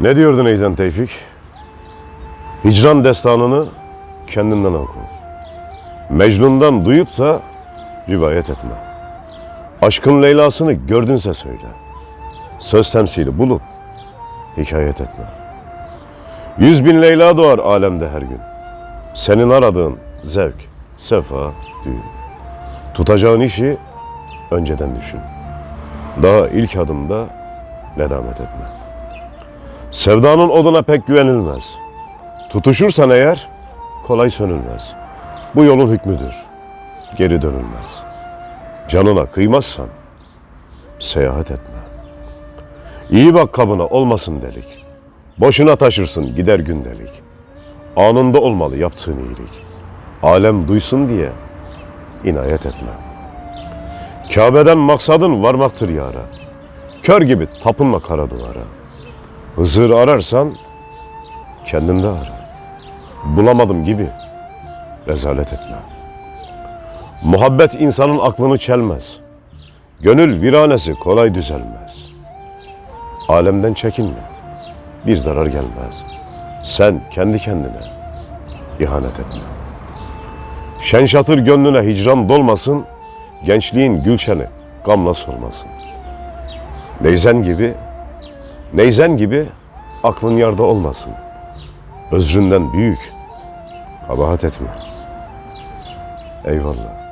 Ne diyordun Eyzen Tevfik? Hicran destanını kendinden oku. Mecnun'dan duyup da rivayet etme. Aşkın Leyla'sını gördünse söyle. Söz temsili bulup hikayet etme. Yüz bin Leyla doğar alemde her gün. Senin aradığın zevk, sefa, düğün. Tutacağın işi önceden düşün. Daha ilk adımda nedamet etme. Sevdanın oduna pek güvenilmez. Tutuşursan eğer kolay sönülmez. Bu yolun hükmüdür. Geri dönülmez. Canına kıymazsan seyahat etme. İyi bak kabına olmasın delik. Boşuna taşırsın gider gündelik. Anında olmalı yaptığın iyilik. Alem duysun diye inayet etme. Kabe'den maksadın varmaktır yara. Kör gibi tapınma kara duvara. Hızır ararsan kendinde ara. Bulamadım gibi rezalet etme. Muhabbet insanın aklını çelmez. Gönül viranesi kolay düzelmez. Alemden çekinme. Bir zarar gelmez. Sen kendi kendine ihanet etme. Şen şatır gönlüne hicran dolmasın. Gençliğin gülşeni gamla solmasın. Neyzen gibi, neyzen gibi aklın yarda olmasın. Özründen büyük, kabahat etme. Eyvallah.